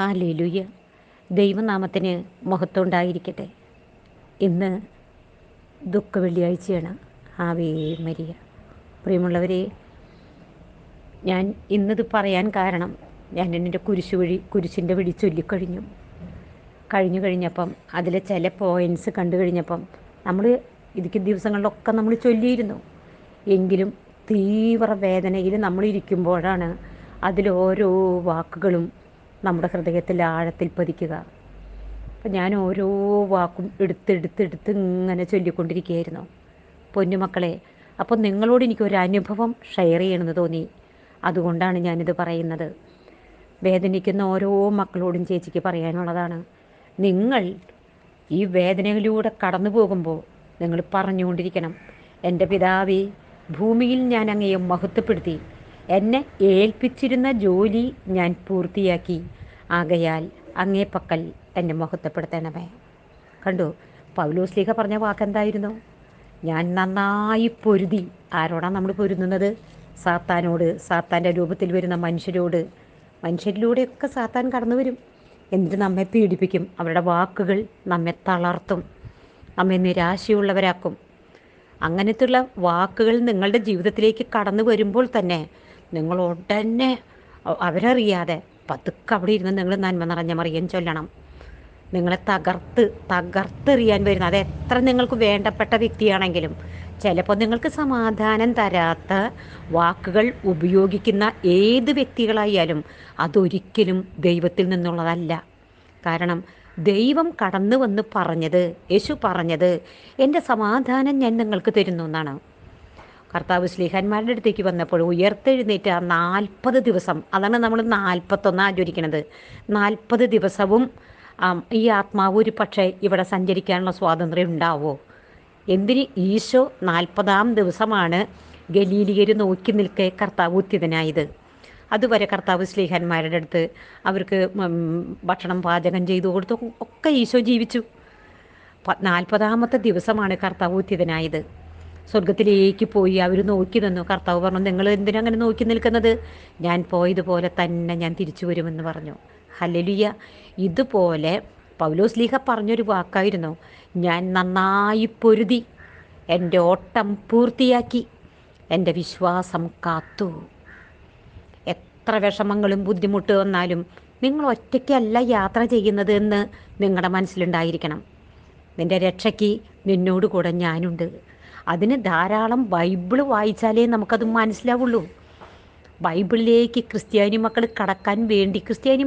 Hallelujah ദൈവനാമത്തിന് മഹത്വം ഉണ്ടായിരിക്കട്ടെ ഇന്ന് ദുഃഖ വെള്ളിയാഴ്ചയാണ് ആവേ മരിയ. പ്രിയമുള്ളവരെ ഞാൻ ഇന്നത് പറയാൻ കാരണം ഞാൻ എന്റെ കുരിശു വഴി കുരിശിന്റെ വഴി ചൊല്ലിക്കഴിഞ്ഞു. കഴിഞ്ഞു കഴിഞ്ഞപ്പം അതിലെ ചില പോയിന്റ്സ് കണ്ടു കഴിഞ്ഞപ്പം നമ്മൾ ഇതിക്ക് ദിവസങ്ങളിലൊക്കെ നമ്മൾ ചൊല്ലിയിരുന്നു. എങ്കിലും തീവ്ര വേദനയിൽ നമ്മളിരിക്കുമ്പോഴാണ് അതിലോരോ വാക്കുകളും നമ്മുടെ ഹൃദയത്തിൽ ആഴത്തിൽ പതിക്കുക. അപ്പം ഞാൻ ഓരോ വാക്കും എടുത്തെടുത്തെടുത്ത് ഇങ്ങനെ ചൊല്ലിക്കൊണ്ടിരിക്കുകയായിരുന്നു. പൊന്നുമക്കളെ അപ്പം നിങ്ങളോട് എനിക്കൊരു അനുഭവം ഷെയർ ചെയ്യണമെന്ന് തോന്നി. അതുകൊണ്ടാണ് ഞാനിത് പറയുന്നത്. വേദനിക്കുന്ന ഓരോ മക്കളോടും ചേച്ചിക്ക് പറയാനുള്ളതാണ്. നിങ്ങൾ ഈ വേദനയിലൂടെ കടന്നു പോകുമ്പോൾ നിങ്ങൾ പറഞ്ഞുകൊണ്ടിരിക്കണം എന്റെ പിതാവി ഭൂമിയിൽ ഞാൻ അങ്ങയെ മഹത്വപ്പെടുത്തി. എന്നെ ഏൽപ്പിച്ചിരുന്ന ജോലി ഞാൻ പൂർത്തിയാക്കി. ആകയാൽ അങ്ങേ പക്കൽ എന്നെ മഹത്വപ്പെടുത്തണമേ. കണ്ടു പൗലോസ്ലിഹ പറഞ്ഞ വാക്കെന്തായിരുന്നു? ഞാൻ നന്നായി പൊരുതി. ആരോടാണ് നമ്മൾ പൊരുതുന്നത്? സാത്താനോട് സാത്താന്റെ രൂപത്തിൽ വരുന്ന മനുഷ്യരോട്. മനുഷ്യരിലൂടെയൊക്കെ സാത്താൻ കടന്നു വരും. എന്നിട്ട് നമ്മെ പീഡിപ്പിക്കും. അവരുടെ വാക്കുകൾ നമ്മെ തളർത്തും. നമ്മെ നിരാശയുള്ളവരാക്കും. അങ്ങനത്തെയുള്ള വാക്കുകൾ നിങ്ങളുടെ ജീവിതത്തിലേക്ക് കടന്നു വരുമ്പോൾ തന്നെ നിങ്ങൾ ഉടനെ അവരറിയാതെ പതുക്കെ അവിടെ ഇരുന്ന് നിങ്ങൾ നന്മ നിറഞ്ഞ മറിയാൻ ചൊല്ലണം. നിങ്ങളെ തകർത്ത് തകർത്തെറിയാൻ വരുന്ന അത് എത്ര നിങ്ങൾക്ക് വേണ്ടപ്പെട്ട വ്യക്തിയാണെങ്കിലും ചിലപ്പോൾ നിങ്ങൾക്ക് സമാധാനം തരാത്ത വാക്കുകൾ ഉപയോഗിക്കുന്ന ഏത് വ്യക്തികളായാലും അതൊരിക്കലും ദൈവത്തിൽ നിന്നുള്ളതല്ല. കാരണം ദൈവം കടന്നു വന്ന് പറഞ്ഞത് യേശു പറഞ്ഞത് എന്റെ സമാധാനം ഞാൻ നിങ്ങൾക്ക് തരുന്നു എന്നാണ്. കർത്താവ് സ്ലീഹന്മാരുടെ അടുത്തേക്ക് വന്നപ്പോൾ ഉയർത്തെഴുന്നേറ്റ് ആ നാൽപ്പത് ദിവസം അതാണ് നമ്മൾ നാൽപ്പത്തൊന്ന് ആചരിക്കുന്നത് നാൽപ്പത് ദിവസവും ഈ ആത്മാവ് ഒരു പക്ഷേ ഇവിടെ സഞ്ചരിക്കാനുള്ള സ്വാതന്ത്ര്യം ഉണ്ടാവോ? എന്തിന്? ഈശോ നാൽപ്പതാം ദിവസമാണ് ഗലീലിയർ നോക്കി നിൽക്കെ കർത്താവ് ഉത്തിതനായത്. അതുവരെ കർത്താവ് സ്ലീഹന്മാരുടെ അടുത്ത് അവർക്ക് ഭക്ഷണം പാചകം ചെയ്തു കൊടുത്തു ഒക്കെ ഈശോ ജീവിച്ചു. നാൽപ്പതാമത്തെ ദിവസമാണ് കർത്താവ് ഉത്തിതനായത്. സ്വർഗത്തിലേക്ക് പോയി അവർ നോക്കി നിന്നു. കർത്താവ് പറഞ്ഞു നിങ്ങൾ എന്തിനാ അങ്ങനെ നോക്കി നിൽക്കുന്നത്? ഞാൻ പോയതുപോലെ തന്നെ ഞാൻ തിരിച്ചു വരുമെന്ന് പറഞ്ഞു. ഹലലിയ ഇതുപോലെ പൗലോസ് ലീഹ പറഞ്ഞൊരു വാക്കായിരുന്നു ഞാൻ നന്നായി പൊരുതി എന്റെ ഓട്ടം പൂർത്തിയാക്കി എന്റെ വിശ്വാസം കാത്തു. എത്ര വിഷമങ്ങളും ബുദ്ധിമുട്ട് വന്നാലും നിങ്ങൾ ഒറ്റയ്ക്കല്ല യാത്ര ചെയ്യുന്നത് എന്ന് നിങ്ങളുടെ മനസ്സിലുണ്ടായിരിക്കണം. നിന്റെ രക്ഷയ്ക്ക് നിന്നോട് കൂടെ ഞാനുണ്ട്. അതിന് ധാരാളം ബൈബിൾ വായിച്ചാലേ നമുക്കത് മനസ്സിലാവുള്ളൂ. ബൈബിളിലേക്ക് ക്രിസ്ത്യാനി മക്കൾ കടക്കാൻ വേണ്ടി ക്രിസ്ത്യാനി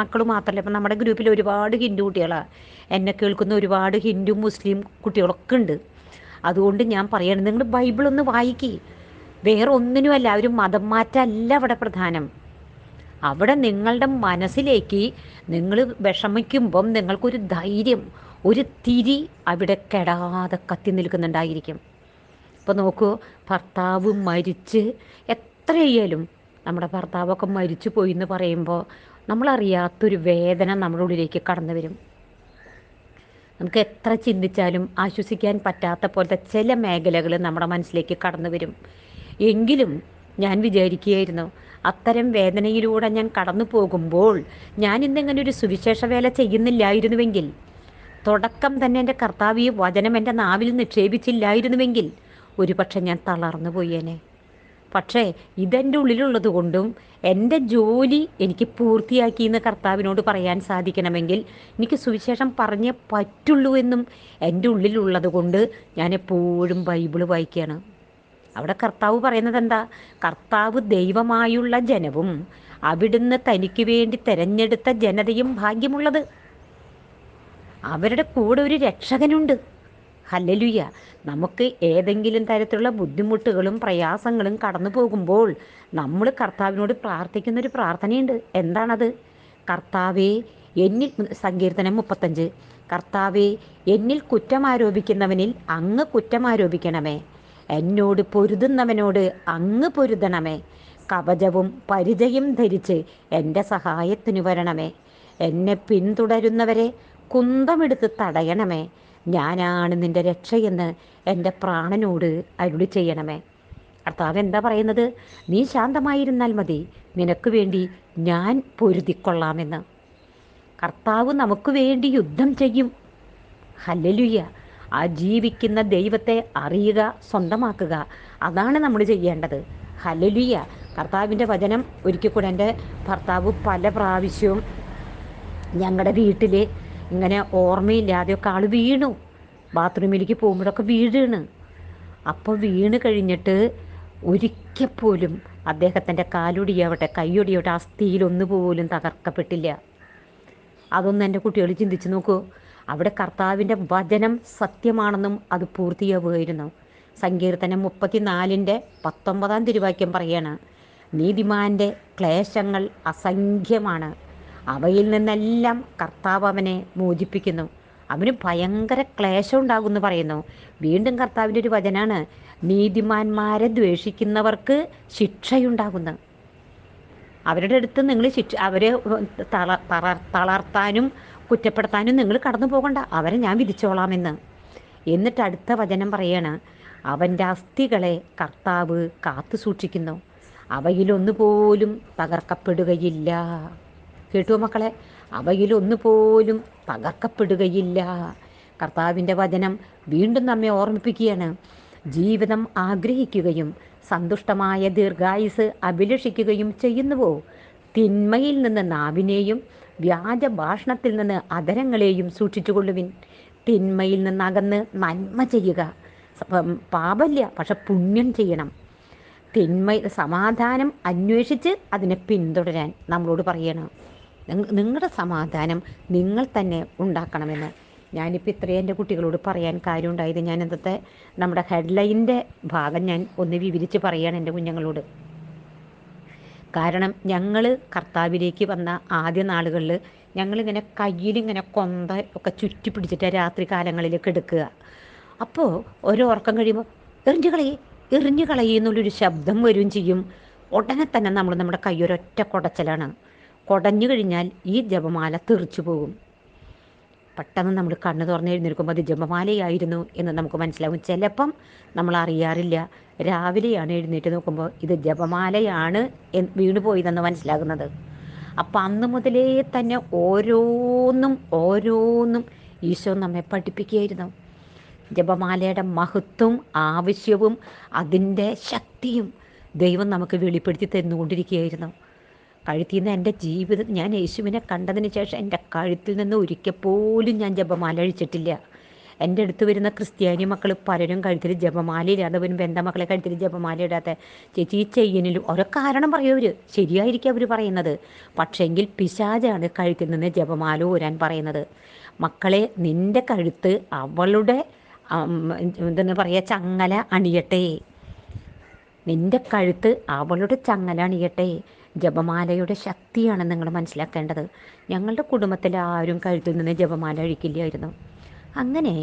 മക്കൾ മാത്രമല്ല ഇപ്പം നമ്മുടെ ഗ്രൂപ്പിൽ ഒരുപാട് ഹിന്ദു കുട്ടികളാണ് എന്നെ കേൾക്കുന്ന ഒരുപാട് ഹിന്ദു മുസ്ലിം കുട്ടികളൊക്കെ ഉണ്ട്. അതുകൊണ്ട് ഞാൻ പറയണം നിങ്ങൾ ബൈബിൾ ഒന്ന് വായിക്കി. വേറെ ഒന്നിനുമല്ല ഒരു മതം മാറ്റമല്ല അവിടെ പ്രധാനം. അവിടെ നിങ്ങളുടെ മനസ്സിലേക്ക് നിങ്ങൾ വിഷമിക്കുമ്പം നിങ്ങൾക്കൊരു ധൈര്യം ഒരു തിരി അവിടെ കെടാതെ കത്തി നിൽക്കുന്നുണ്ടായിരിക്കും. ഇപ്പോൾ നോക്കൂ ഭർത്താവ് മരിച്ച് എത്രയായാലും നമ്മുടെ ഭർത്താവൊക്കെ മരിച്ചു പോയി എന്ന് പറയുമ്പോൾ നമ്മളറിയാത്തൊരു വേദന നമ്മുടെ ഉള്ളിലേക്ക് കടന്നു വരും. നമുക്ക് എത്ര ചിന്തിച്ചാലും ആശ്വസിക്കാൻ പറ്റാത്ത പോലത്തെ ചില മേഖലകൾ നമ്മുടെ മനസ്സിലേക്ക് കടന്നു വരും. എങ്കിലും ഞാൻ വിചാരിക്കുകയായിരുന്നു അത്തരം വേദനയിലൂടെ ഞാൻ കടന്നു പോകുമ്പോൾ ഞാൻ ഇന്നിങ്ങനെ ഒരു സുവിശേഷ വേല ചെയ്യുന്നില്ലായിരുന്നുവെങ്കിൽ തുടക്കം തന്നെ എന്റെ കർത്താവ് ഈ വചനം എന്റെ നാവിൽ നിക്ഷേപിച്ചില്ലായിരുന്നുവെങ്കിൽ ഒരുപക്ഷെ ഞാൻ തളർന്നു പോയേനെ. പക്ഷേ ഇതെന്റെ ഉള്ളിലുള്ളത് കൊണ്ടും എന്റെ ജോലി എനിക്ക് പൂർത്തിയാക്കി എന്ന് കർത്താവിനോട് പറയാൻ സാധിക്കണമെങ്കിൽ എനിക്ക് സുവിശേഷം പറഞ്ഞേ പറ്റുള്ളൂ എന്നും എന്റെ ഉള്ളിലുള്ളത് കൊണ്ട് ഞാൻ എപ്പോഴും ബൈബിൾ വായിക്കുകയാണ്. അവിടെ കർത്താവ് പറയുന്നത് എന്താ? കർത്താവ് ദൈവമായുള്ള ജനവും അവിടുന്ന് തനിക്ക് വേണ്ടി തിരഞ്ഞെടുത്ത ജനതയും ഭാഗ്യമുള്ളത് അവരുടെ കൂടെ ഒരു രക്ഷകനുണ്ട്. ഹല്ലലുയ്യ നമുക്ക് ഏതെങ്കിലും തരത്തിലുള്ള ബുദ്ധിമുട്ടുകളും പ്രയാസങ്ങളും കടന്നു പോകുമ്പോൾ നമ്മൾ കർത്താവിനോട് പ്രാർത്ഥിക്കുന്ന ഒരു പ്രാർത്ഥനയുണ്ട്. എന്താണത്? കർത്താവേ എന്നിൽ സങ്കീർത്തനം മുപ്പത്തഞ്ച്. കർത്താവേ എന്നിൽ കുറ്റം ആരോപിക്കുന്നവനിൽ അങ്ങ് കുറ്റം ആരോപിക്കണമേ. എന്നോട് പൊരുതുന്നവനോട് അങ്ങ് പൊരുതണമേ. കവചവും പരിചയം ധരിച്ച് എന്റെ സഹായത്തിനു വരണമേ. എന്നെ പിന്തുടരുന്നവരെ കുന്തമെടുത്ത് തടയണമേ. ഞാനാണ് നിന്റെ രക്ഷയെന്ന് എന്റെ പ്രാണനോട് അരുളി ചെയ്യണമേ. കർത്താവ് എന്താ പറയുന്നത്? നീ ശാന്തമായിരുന്നാൽ മതി. നിനക്ക് വേണ്ടി ഞാൻ പൊരുതിക്കൊള്ളാമെന്ന്. കർത്താവ് നമുക്ക് വേണ്ടി യുദ്ധം ചെയ്യും. ഹല്ലലുയ്യ ആ ജീവിക്കുന്ന ദൈവത്തെ അറിയുക സ്വന്തമാക്കുക. അതാണ് നമ്മൾ ചെയ്യേണ്ടത്. ഹലലുയ്യ കർത്താവിന്റെ വചനം ഒരിക്കൽ കൂടെ എന്റെ ഭർത്താവ് പല പ്രാവശ്യവും ഞങ്ങളുടെ വീട്ടിൽ ഇങ്ങനെ ഓർമ്മയില്ല ആദ്യമൊക്കെ ആൾ വീണു. ബാത്റൂമിലേക്ക് പോകുമ്പോഴൊക്കെ വീഴാണ്. അപ്പോൾ വീണ് കഴിഞ്ഞിട്ട് ഒരിക്കൽ പോലും അദ്ദേഹത്തിന്റെ കാലൊടിയാവട്ടെ കൈയൊടിയാവട്ടെ അസ്ഥിയിലൊന്നുപോലും തകർക്കപ്പെട്ടില്ല. അതൊന്നും എന്റെ കുട്ടികൾ ചിന്തിച്ച് നോക്കൂ. അവിടെ കർത്താവിന്റെ വചനം സത്യമാണെന്നും അത് പൂർത്തിയാവുകയായിരുന്നു. സങ്കീർത്തനം മുപ്പത്തിനാലിന്റെ പത്തൊമ്പതാം തിരുവാക്യം പറയാണ് നീതിമാന്റെ ക്ലേശങ്ങൾ അസംഖ്യമാണ്. അവയിൽ നിന്നെല്ലാം കർത്താവ് അവനെ മോചിപ്പിക്കുന്നു. അവന് ഭയങ്കര ക്ലേശം ഉണ്ടാകുമെന്ന് പറയുന്നു. വീണ്ടും കർത്താവിന്റെ ഒരു വചനാണ് നീതിമാന്മാരെ ദ്വേഷിക്കുന്നവർക്ക് ശിക്ഷയുണ്ടാകുന്നു. അവരുടെ അടുത്ത് നിങ്ങൾ ശിക്ഷ അവരെ തള തള തളർത്താനും കുറ്റപ്പെടുത്താനും നിങ്ങൾ കടന്നു പോകണ്ട. അവരെ ഞാൻ വിധിച്ചോളാമെന്ന്. എന്നിട്ട് അടുത്ത വചനം പറയാണ് അവന്റെ അസ്ഥികളെ കർത്താവ് കാത്തു സൂക്ഷിക്കുന്നു. അവയിലൊന്നുപോലും തകർക്കപ്പെടുകയില്ല. കേട്ടുവോ മക്കളെ അവയിലൊന്നുപോലും തകർക്കപ്പെടുകയില്ല. കർത്താവിന്റെ വചനം വീണ്ടും നമ്മെ ഓർമ്മിപ്പിക്കുകയാണ്. ജീവിതം ആഗ്രഹിക്കുകയും സന്തുഷ്ടമായ ദീർഘായുസ് അഭിലഷിക്കുകയും ചെയ്യുന്നുവോ? തിന്മയിൽ നിന്ന് നാവിനെയും വ്യാജ ഭാഷണത്തിൽ നിന്ന് അതരങ്ങളെയും സൂക്ഷിച്ചുകൊള്ളുവിൻ. തിന്മയിൽ നിന്ന് അകന്ന് നന്മ ചെയ്യുക. പാപല്ല പക്ഷെ പുണ്യം ചെയ്യണം. തിന്മ സമാധാനം അന്വേഷിച്ച് അതിനെ പിന്തുടരാൻ നമ്മളോട് പറയണം. നിങ്ങളുടെ സമാധാനം നിങ്ങൾ തന്നെ ഉണ്ടാക്കണമെന്ന്. ഞാനിപ്പോൾ ഇത്രയും എന്റെ കുട്ടികളോട് പറയാൻ കാര്യമുണ്ടായത് ഞാൻ ഇന്നത്തെ നമ്മുടെ ഹെഡ്ലൈന്റെ ഭാഗം ഞാൻ ഒന്ന് വിവരിച്ച് പറയുകയാണ് എന്റെ കുഞ്ഞുങ്ങളോട്. കാരണം ഞങ്ങൾ കർത്താവിലേക്ക് വന്ന ആദ്യ നാളുകളിൽ ഞങ്ങളിങ്ങനെ കയ്യിലിങ്ങനെ കൊന്ത ഒക്കെ ചുറ്റി പിടിച്ചിട്ട് രാത്രി കാലങ്ങളിലേക്ക് എടുക്കുക. അപ്പോൾ ഓരോ ഉറക്കം കഴിയുമ്പോൾ എറിഞ്ഞു കളയി എറിഞ്ഞു കളയി എന്നുള്ളൊരു ശബ്ദം വരികയും ചെയ്യും. ഉടനെ തന്നെ നമ്മൾ നമ്മുടെ കൈ ഒരൊറ്റ കുടച്ചലാണ്. കുടഞ്ഞു കഴിഞ്ഞാൽ ഈ ജപമാല തെറിച്ചു പോകും. പെട്ടെന്ന് നമ്മൾ കണ്ണ് തുറന്ന് എഴുന്നേൽക്കുമ്പോൾ അത് ജപമാലയായിരുന്നു എന്ന് നമുക്ക് മനസ്സിലാവും. ചിലപ്പം നമ്മൾ അറിയാറില്ല. രാവിലെയാണ് എഴുന്നേറ്റ് നോക്കുമ്പോൾ ഇത് ജപമാലയാണ് വീണ് പോയതെന്ന് മനസ്സിലാകുന്നത്. അപ്പം അന്ന് മുതലേ തന്നെ ഓരോന്നും ഓരോന്നും ഈശോ നമ്മെ പഠിപ്പിക്കുകയായിരുന്നു. ജപമാലയുടെ മഹത്വം ആവശ്യവും അതിന്റെ ശക്തിയും ദൈവം നമുക്ക് വെളിപ്പെടുത്തി തന്നുകൊണ്ടിരിക്കുകയായിരുന്നു. കഴുത്തിൽ നിന്ന് എന്റെ ജീവിതം ഞാൻ യേശുവിനെ കണ്ടതിന് ശേഷം എന്റെ കഴുത്തിൽ നിന്ന് ഒരിക്കൽ പോലും ഞാൻ ജപമാല അഴിച്ചിട്ടില്ല. എന്റെ അടുത്ത് വരുന്ന ക്രിസ്ത്യാനി മക്കൾ പലരും കഴുത്തിൽ ജപമാല ഇല്ലാതെ വരുമ്പോൾ എന്റെ മക്കളെ കഴുത്തിൽ ജപമാല ഇടാത്ത ചേച്ചി ഈ ചെയ്യനിലും ഓരോ കാരണം പറയും അവർ ശരിയായിരിക്കും അവർ പറയുന്നത്. പക്ഷേങ്കിൽ പിശാജാണ് കഴുത്തിൽ നിന്ന് ജപമാല ഊരാൻ പറയുന്നത്. മക്കളെ നിന്റെ കഴുത്ത് അവളുടെ എന്തെന്ന് പറയുക ചങ്ങല അണിയട്ടെ. നിന്റെ കഴുത്ത് അവളുടെ ചങ്ങല അണിയട്ടെ. ജപമാലയുടെ ശക്തിയാണ് നിങ്ങൾ മനസ്സിലാക്കേണ്ടത്. ഞങ്ങളുടെ കുടുംബത്തിൽ ആരും കഴുത്തിൽ നിന്ന് ജപമാല അഴിക്കില്ലായിരുന്നു. അങ്ങനെ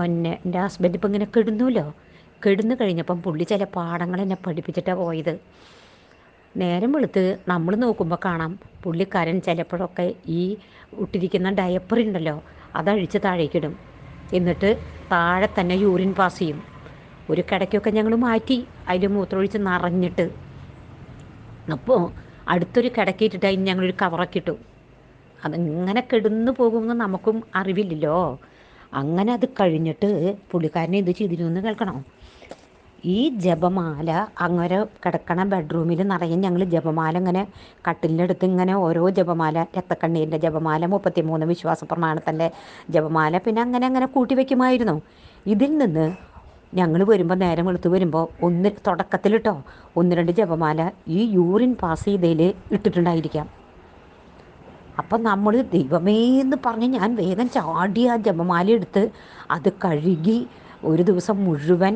ഒന്നെ എന്റെ ഹസ്ബൻഡ് ഇപ്പം ഇങ്ങനെ കിടന്നുല്ലോ കിടന്നു കഴിഞ്ഞപ്പം പുള്ളി ചില പാഠങ്ങൾ എന്നെ പഠിപ്പിച്ചിട്ടാണ് പോയത്. നേരം വെളുത്ത് നമ്മൾ നോക്കുമ്പോൾ കാണാം പുള്ളിക്കാരൻ ചിലപ്പോഴൊക്കെ ഈ ഇട്ടിരിക്കുന്ന ഡയപ്പർ ഉണ്ടല്ലോ അതഴിച്ച് താഴേക്കിടും എന്നിട്ട് താഴെ തന്നെ യൂറിൻ പാസ് ചെയ്യും. ഒരു കിടക്കൊക്കെ ഞങ്ങൾ മാറ്റി അതിൽ മൂത്രമൊഴിച്ച് നിറഞ്ഞിട്ട് അപ്പോൾ അടുത്തൊരു കിടക്കിയിട്ടിട്ട് അതിന് ഞങ്ങളൊരു കവറൊക്കെ ഇട്ടു. അതിങ്ങനെ കിടന്നു പോകുമെന്ന് നമുക്കും അറിവില്ലല്ലോ. അങ്ങനെ അത് കഴിഞ്ഞിട്ട് പുള്ളിക്കാരനെ ഇത് ചെയ്തിരുന്നു കേൾക്കണം? ഈ ജപമാല അങ്ങനെ കിടക്കണ ബെഡ്റൂമിൽ നിറയെ ഞങ്ങൾ ജപമാല ഇങ്ങനെ കട്ടിലിനടുത്ത് ഇങ്ങനെ ഓരോ ജപമാല രക്തക്കണ്ണീരിന്റെ ജപമാല മുപ്പത്തിമൂന്ന് വിശ്വാസ പ്രമാണത്തിന്റെ ജപമാല പിന്നെ അങ്ങനെ അങ്ങനെ കൂട്ടി വയ്ക്കുമായിരുന്നു ഇതിൽ നിന്ന് ഞങ്ങൾ വരുമ്പോൾ നേരം വെളുത്ത് വരുമ്പോൾ ഒന്ന് തുടക്കത്തിൽ കേട്ടോ ഒന്ന് രണ്ട് ജപമാല ഈ യൂറിൻ പാസ് ചെയ്തതിൽ ഇട്ടിട്ടുണ്ടായിരിക്കാം. അപ്പം നമ്മൾ ദൈവമേ എന്ന് പറഞ്ഞ് ഞാൻ വേഗം ചാടി ആ ജപമാല എടുത്ത് അത് കഴുകി ഒരു ദിവസം മുഴുവൻ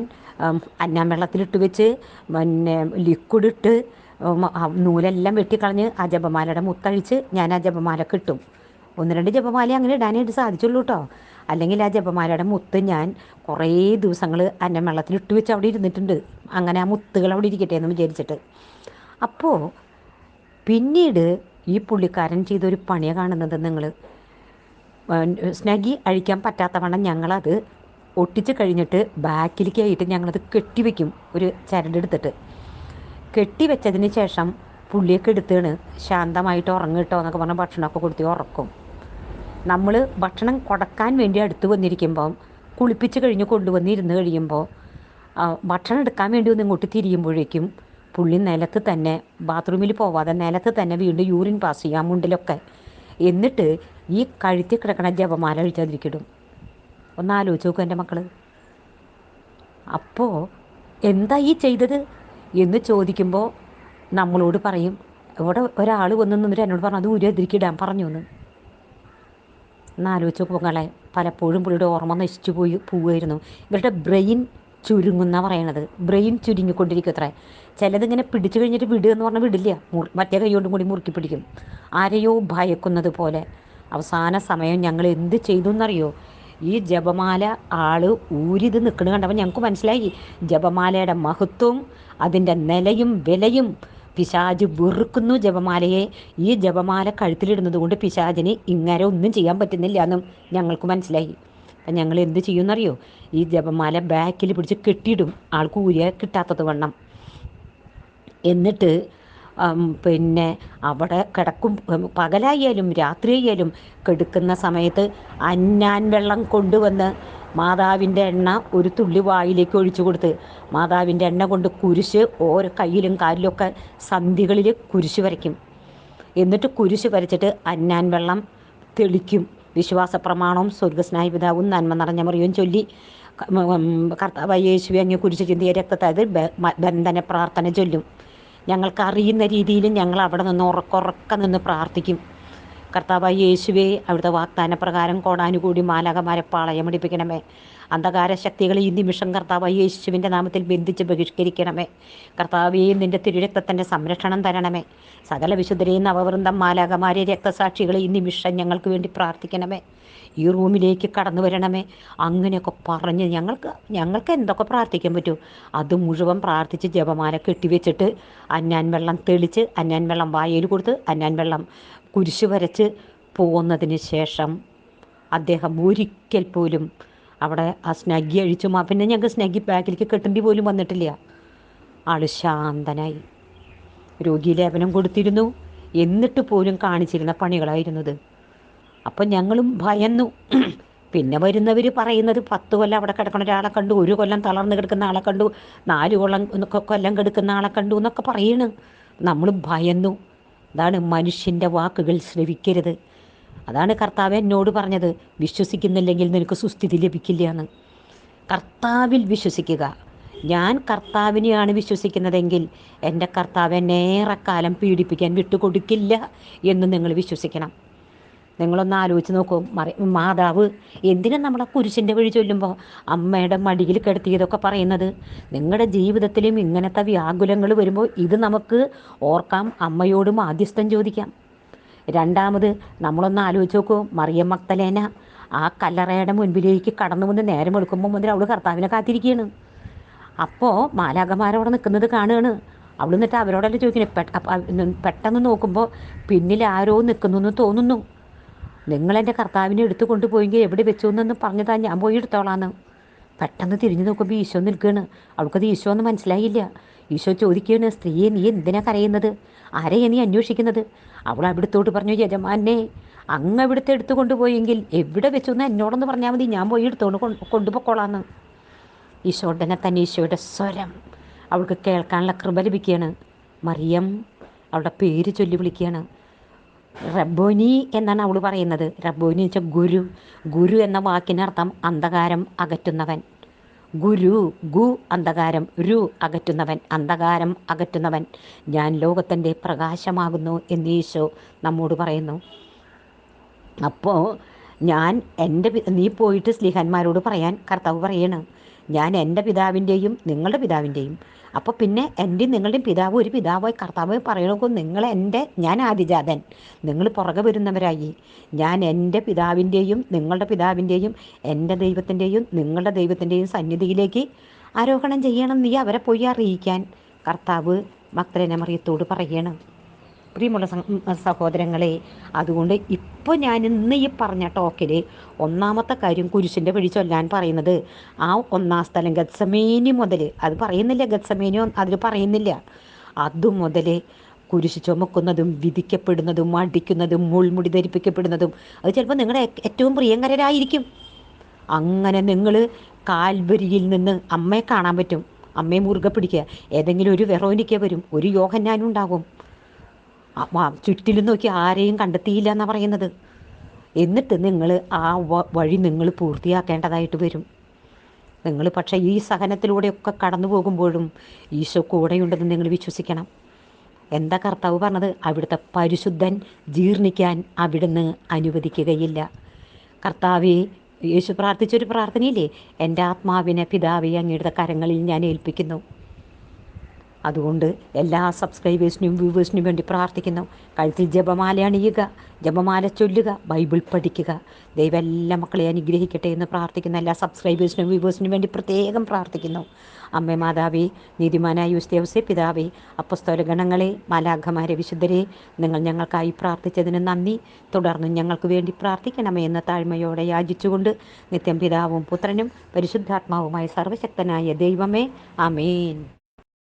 അന്നാം വെള്ളത്തിലിട്ട് വെച്ച് പിന്നെ ലിക്വിഡ് ഇട്ട് നൂലെല്ലാം വെട്ടിക്കളഞ്ഞ് ആ ജപമാലയുടെ മുത്തഴിച്ച് ഞാൻ ആ ജപമാല കിട്ടും. ഒന്ന് രണ്ട് ജപമാല അങ്ങനെ ഇടാനായിട്ട് സാധിച്ചുള്ളൂ കേട്ടോ അല്ലെങ്കിൽ ആ ജപമാലയുടെ മുത്ത് ഞാൻ കുറേ ദിവസങ്ങൾ അന്നം വെള്ളത്തിൽ ഇട്ട് വെച്ച് അവിടെ ഇരുന്നിട്ടുണ്ട്. അങ്ങനെ ആ മുത്തുകൾ അവിടെ ഇരിക്കട്ടെ എന്ന് വിചാരിച്ചിട്ട്. അപ്പോൾ പിന്നീട് ഈ പുള്ളിക്കാരൻ ചെയ്തൊരു പണിയാണ് കാണുന്നത് നിങ്ങൾ. സ്നഗി അഴിക്കാൻ പറ്റാത്തവണ്ണം ഞങ്ങളത് ഒട്ടിച്ച് കഴിഞ്ഞിട്ട് ബാക്കിലേക്കായിട്ട് ഞങ്ങളത് കെട്ടിവെക്കും ഒരു ചരടെടുത്തിട്ട് കെട്ടിവെച്ചതിന് ശേഷം പുള്ളിയൊക്കെ എടുത്താണ് ശാന്തമായിട്ട് ഉറങ്ങിട്ടോ എന്നൊക്കെ പറഞ്ഞ് ഭക്ഷണമൊക്കെ കൊടുത്തി ഉറക്കും. നമ്മൾ ഭക്ഷണം കൊടുക്കാൻ വേണ്ടി അടുത്ത് വന്നിരിക്കുമ്പം കുളിപ്പിച്ച് കഴിഞ്ഞ് കൊണ്ടുവന്നിരുന്ന് കഴിയുമ്പോൾ ഭക്ഷണം എടുക്കാൻ വേണ്ടി ഒന്ന് ഇങ്ങോട്ട് തിരിയുമ്പോഴേക്കും പുള്ളി നിലത്ത് തന്നെ ബാത്റൂമിൽ പോവാതെ നിലത്ത് തന്നെ വീണ്ടും യൂറിൻ പാസ് ചെയ്യാം മുണ്ടിലൊക്കെ. എന്നിട്ട് ഈ കഴുത്തി കിടക്കണ ജപമാല അഴിച്ചതിരിക്കിടും ഒന്ന് ആലോചിച്ച് നോക്കും എന്റെ മക്കൾ അപ്പോൾ എന്താ ഈ ചെയ്തത്? എന്ന് ചോദിക്കുമ്പോൾ നമ്മളോട് പറയും ഇവിടെ ഒരാൾ വന്നു നിന്നിട്ട് എന്നോട് പറഞ്ഞു അത് ഉരുതിരിക്കിടാൻ പറഞ്ഞു എന്ന് എന്നാലോചിച്ച് പൊങ്ങളെ പലപ്പോഴും പുള്ളിയുടെ ഓർമ്മ നശിച്ചു പോയി പോവുമായിരുന്നു. ഇവരുടെ ബ്രെയിൻ ചുരുങ്ങുന്ന പറയണത്. ബ്രെയിൻ ചുരുങ്ങിക്കൊണ്ടിരിക്കും അത്ര. ചിലതിങ്ങനെ പിടിച്ചു കഴിഞ്ഞിട്ട് വിടുക എന്ന് പറഞ്ഞാൽ വിടില്ല. മറ്റേ കൈയോണ്ടും കൂടി മുറുക്കി പിടിക്കും. ആരെയോ ഭയക്കുന്നത് പോലെ. അവസാന സമയം ഞങ്ങൾ എന്ത് ചെയ്തു എന്നറിയോ? ഈ ജപമാല ആൾ ഊരിത് നിൽക്കണ കണ്ടപ്പോൾ ഞങ്ങൾക്ക് മനസ്സിലായി. ജപമാലയുടെ മഹത്വവും അതിന്റെ നിലയും വിലയും പിശാജ് വെറുക്കുന്നു ജപമാലയെ. ഈ ജപമാല കഴുത്തിലിടുന്നത് കൊണ്ട് പിശാജിന് ഇങ്ങനെ ഒന്നും ചെയ്യാൻ പറ്റുന്നില്ല എന്നും ഞങ്ങൾക്ക് മനസ്സിലായി. അപ്പം ഞങ്ങൾ എന്ത് ചെയ്യുമെന്നറിയോ? ഈ ജപമാല ബാക്കിൽ പിടിച്ച് കെട്ടിയിടും. ആൾക്ക് ഊരിയ കിട്ടാത്തത് വണ്ണം. എന്നിട്ട് പിന്നെ അവിടെ കിടക്കും പകലായാലും രാത്രിയായാലും കെടുക്കുന്ന സമയത്ത് അന്നാൻ വെള്ളം കൊണ്ടുവന്ന് മാതാവിന്റെ എണ്ണ ഒരു തുള്ളി വായിലേക്ക് ഒഴിച്ചു കൊടുത്ത് മാതാവിന്റെ എണ്ണ കൊണ്ട് കുരിശ് ഓരോ കയ്യിലും കാലിലൊക്കെ സന്ധികളിൽ കുരിശ് വരയ്ക്കും. എന്നിട്ട് കുരിശ് വരച്ചിട്ട് അന്നാൻ വെള്ളം തെളിക്കും. വിശ്വാസ പ്രമാണവും സ്വർഗസ്നായ പിതാവും നന്മ നിറഞ്ഞ മറിയും ചൊല്ലി കർത്താവ് യേശുവെ അങ്ങ് കുരിശ് ചിന്തിയ രക്തത്തായത് ബന്ധന പ്രാർത്ഥന ചൊല്ലും. ഞങ്ങൾക്ക് അറിയുന്ന രീതിയിൽ ഞങ്ങൾ അവിടെ നിന്ന് ഉറക്കുറക്ക നിന്ന് പ്രാർത്ഥിക്കും. കർത്താവായ യേശുവേ അവിടുത്തെ വാഗ്ദാന പ്രകാരം കോടാനുകൂടി മാലാകമാരെ പാളയമടിപ്പിക്കണമേ അന്ധകാര ശക്തികളെ ഈ നിമിഷം കർത്താവായ യേശുവിന്റെ നാമത്തിൽ ബന്ധിച്ച് ബഹിഷ്കരിക്കണമേ. കർത്താവേ നിന്റെ തിരുരക്തത്തിന്റെ സംരക്ഷണം തരണമേ. സകല വിശുദ്ധരെയും നവവൃന്ദം മാലാകമാരെ രക്തസാക്ഷികളെ ഈ നിമിഷം ഞങ്ങൾക്ക് വേണ്ടി പ്രാർത്ഥിക്കണമേ. ഈ റൂമിലേക്ക് കടന്നു വരണമേ. അങ്ങനെയൊക്കെ പറഞ്ഞ് ഞങ്ങൾക്ക് ഞങ്ങൾക്ക് എന്തൊക്കെ പ്രാർത്ഥിക്കാൻ പറ്റും? അത് മുഴുവൻ പ്രാർത്ഥിച്ച് ജപമാല കെട്ടിവെച്ചിട്ട് അന്നാൻ വെള്ളം തെളിച്ച് അന്നാൻ വെള്ളം വായയിൽ കൊടുത്ത് അന്നാൻ വെള്ളം കുരിശ് വരച്ച് പോകുന്നതിന് ശേഷം അദ്ദേഹം ഒരിക്കൽ പോലും അവിടെ ആ സ്നഗ്ഗി അഴിച്ചു. മാ പിന്നെ ഞങ്ങൾക്ക് സ്നഗ്ഗി ബാക്കിലേക്ക് കെട്ടേണ്ടി പോലും വന്നിട്ടില്ല. ആൾ ശാന്തനായി. രോഗി ലേപനം കൊടുത്തിരുന്നു. എന്നിട്ട് പോലും കാണിച്ചിരുന്ന പണികളായിരുന്നത്. അപ്പം ഞങ്ങളും ഭയന്നു. പിന്നെ വരുന്നവർ പറയുന്നത് പത്ത് കൊല്ലം അവിടെ കിടക്കുന്ന ഒരാളെ കണ്ടു ഒരു കൊല്ലം തളർന്ന് കിടക്കുന്ന ആളെ കണ്ടു നാല് കൊല്ലം കൊല്ലം കിടക്കുന്ന ആളെ കണ്ടു എന്നൊക്കെ പറയണ്. നമ്മൾ ഭയന്നു. അതാണ് മനുഷ്യന്റെ വാക്കുകൾ ശ്രവിക്കരുത്. അതാണ് കർത്താവ് എന്നോട് പറഞ്ഞത് വിശ്വസിക്കുന്നില്ലെങ്കിൽ നിനക്ക് സുസ്ഥിതി ലഭിക്കില്ല എന്ന്. കർത്താവിൽ വിശ്വസിക്കുക. ഞാൻ കർത്താവിനെയാണ് വിശ്വസിക്കുന്നതെങ്കിൽ എന്റെ കർത്താവ് എന്നെ ഏറെക്കാലം പീഡിപ്പിക്കാൻ വിട്ടുകൊടുക്കില്ല എന്ന് നിങ്ങൾ വിശ്വസിക്കണം. നിങ്ങളൊന്ന് ആലോചിച്ച് നോക്കൂ. മറി മാതാവ് എന്തിനാ നമ്മളെ കുരിശിന്റെ വഴി ചൊല്ലുമ്പോൾ അമ്മയുടെ മടിയിൽ കിടത്തിയതൊക്കെ പറയുന്നത്? നിങ്ങളുടെ ജീവിതത്തിലും ഇങ്ങനത്തെ വ്യാകുലങ്ങൾ വരുമ്പോൾ ഇത് നമുക്ക് ഓർക്കാം അമ്മയോടും ആദ്യസ്ഥം ചോദിക്കാം. രണ്ടാമത് നമ്മളൊന്ന് ആലോചിച്ച് നോക്കൂ. മറിയം മക്തലേന ആ കല്ലറയുടെ മുൻപിലേക്ക് കടന്നു വന്ന് നേരം എടുക്കുമ്പോൾ മുതൽ അവൾ കർത്താവിനെ കാത്തിരിക്കുകയാണ് അപ്പോൾ മാലാകമാരവിടെ നിൽക്കുന്നത് കാണുകയാണ്. അവൾ എന്നിട്ട് അവരോടല്ലേ ചോദിക്കുന്നത് പെട്ടെന്ന് നോക്കുമ്പോൾ പിന്നിൽ ആരോ നിൽക്കുന്നു എന്ന് തോന്നുന്നു. നിങ്ങളെന്റെ കർത്താവിനെ എടുത്തു കൊണ്ടുപോയെങ്കിൽ എവിടെ വെച്ചു എന്നൊന്ന് പറഞ്ഞതാ ഞാൻ പോയി എടുത്തോളാന്ന്. പെട്ടെന്ന് തിരിഞ്ഞു നോക്കുമ്പോൾ ഈശോ നിൽക്കുകയാണ് അവൾക്കത് ഈശോ എന്ന് മനസ്സിലായില്ല. ഈശോ ചോദിക്കുകയാണ് സ്ത്രീയെ നീ എന്തിനാ കരയുന്നത്? ആരെയാ നീ അന്വേഷിക്കുന്നത്? അവൾ അവിടുത്തോട്ട് പറഞ്ഞു യജമാനെ അങ്ങ് അവിടുത്തെ എടുത്തു കൊണ്ടുപോയെങ്കിൽ എവിടെ വെച്ചു എന്ന് എന്നോടൊന്ന് പറഞ്ഞാൽ മതി. ഞാൻ പോയി എടുത്തോണ്ട് കൊണ്ടുപോയിക്കോളാന്ന്. ഈശോ ഉടനെ തന്നെ ഈശോയുടെ സ്വരം അവൾക്ക് കേൾക്കാനുള്ള കൃപ ലഭിക്കുകയാണ്. മറിയം അവളുടെ പേര് ചൊല്ലി വിളിക്കുകയാണ്. റബ്ബോനി എന്നാണ് അവൾ പറയുന്നത്. റബ്ബോനി വെച്ചാൽ ഗുരു. ഗുരു എന്ന വാക്കിനർത്ഥം അന്ധകാരം അകറ്റുന്നവൻ. ഗുരു ഗു അന്ധകാരം രു അകറ്റുന്നവൻ. അന്ധകാരം അകറ്റുന്നവൻ. ഞാൻ ലോകത്തിന്റെ പ്രകാശമാകുന്നു എന്ന് ഈശോ നമ്മോട് പറയുന്നു. അപ്പോൾ ഞാൻ എന്റെ നീ പോയിട്ട് സ്ലിഹന്മാരോട് പറയാൻ കർത്താവ് പറയണ്. ഞാൻ എന്റെ പിതാവിന്റെയും നിങ്ങളുടെ പിതാവിന്റെയും. അപ്പോൾ പിന്നെ എന്റെയും നിങ്ങളുടെയും പിതാവ് ഒരു പിതാവായി കർത്താവ് പറയണമെങ്കിൽ നിങ്ങൾ എന്റെ ഞാൻ ആദിജാതൻ. നിങ്ങൾ പുറകെ വരുന്നവരായി. ഞാൻ എന്റെ പിതാവിന്റെയും നിങ്ങളുടെ പിതാവിന്റെയും എന്റെ ദൈവത്തിന്റെയും നിങ്ങളുടെ ദൈവത്തിന്റെയും സന്നിധിയിലേക്ക് ആരോഹണം ചെയ്യണം നീ അവരെ പോയി അറിയിക്കാൻ. കർത്താവ് മക്തരനെ മറിയത്തോട് പറയണം. പ്രിയമുള്ള സഹോദരങ്ങളെ അതുകൊണ്ട് ഇപ്പോൾ ഞാൻ ഇന്ന് ഈ പറഞ്ഞ ടോക്കിൽ ഒന്നാമത്തെ കാര്യം കുരിശിന്റെ വഴി ചൊല്ലാൻ പറയുന്നത് ആ ഒന്നാം സ്ഥലം ഗത്സമേനി മുതൽ അത് പറയുന്നില്ല ഗത്സമേനി അതിൽ പറയുന്നില്ല. അതു മുതൽ കുരിശ് ചുമക്കുന്നതും വിധിക്കപ്പെടുന്നതും അടിക്കുന്നതും മുൾമുടി ധരിപ്പിക്കപ്പെടുന്നതും അത് ചിലപ്പോൾ നിങ്ങളുടെ ഏറ്റവും പ്രിയങ്കരായിരിക്കും അങ്ങനെ നിങ്ങൾ കാൽവരിയിൽ നിന്ന് അമ്മയെ കാണാൻ പറ്റും. അമ്മയെ മുറുകെ പിടിക്കുക. ഏതെങ്കിലും ഒരു വെറോനിക്ക വരും ഒരു യോഹന്നാനും ഉണ്ടാകും. ചുറ്റിലും നോക്കി ആരെയും കണ്ടെത്തിയില്ല എന്നാണ് പറയുന്നത്. എന്നിട്ട് നിങ്ങൾ ആ വഴി നിങ്ങൾ പൂർത്തിയാക്കേണ്ടതായിട്ട് വരും. നിങ്ങൾ പക്ഷേ ഈ സഹനത്തിലൂടെയൊക്കെ കടന്നു പോകുമ്പോഴും ഈശോ കൂടെയുണ്ടെന്ന് നിങ്ങൾ വിശ്വസിക്കണം. എന്താ കർത്താവ് പറഞ്ഞത്? അവിടുത്തെ പരിശുദ്ധൻ ജീർണിക്കാൻ അവിടുന്ന് അനുവദിക്കുകയില്ല. കർത്താവെ യേശു പ്രാർത്ഥിച്ചൊരു പ്രാർത്ഥനയില്ലേ? എന്റെ ആത്മാവിനെ പിതാവെ അങ്ങയുടെ കരങ്ങളിൽ ഞാൻ ഏൽപ്പിക്കുന്നു. അതുകൊണ്ട് എല്ലാ സബ്സ്ക്രൈബേഴ്സിനും വ്യൂവേഴ്സിനും വേണ്ടി പ്രാർത്ഥിക്കുന്നു. കഴുത്തിൽ ജപമാല അണിയുക ജപമാല ചൊല്ലുക ബൈബിൾ പഠിക്കുക. ദൈവം എല്ലാ മക്കളെ അനുഗ്രഹിക്കട്ടെ എന്ന് പ്രാർത്ഥിക്കുന്ന എല്ലാ സബ്സ്ക്രൈബേഴ്സിനും വ്യൂവേഴ്സിനും വേണ്ടി പ്രത്യേകം പ്രാർത്ഥിക്കുന്നു. അമ്മ മാതാവേ നീതിമാനായ യുസ്തേവസെ പിതാവേ അപ്പസ്തോല ഗണങ്ങളെ മാലാഘമാരെ വിശുദ്ധരെ നിങ്ങൾ ഞങ്ങൾക്കായി പ്രാർത്ഥിച്ചതിന് നന്ദി. തുടർന്നും ഞങ്ങൾക്ക് വേണ്ടി പ്രാർത്ഥിക്കണമേ എന്ന താഴ്മയോടെ യാചിച്ചുകൊണ്ട് നിത്യം പിതാവും പുത്രനും പരിശുദ്ധാത്മാവുമായ സർവശക്തനായ ദൈവമേ ആമേൻ.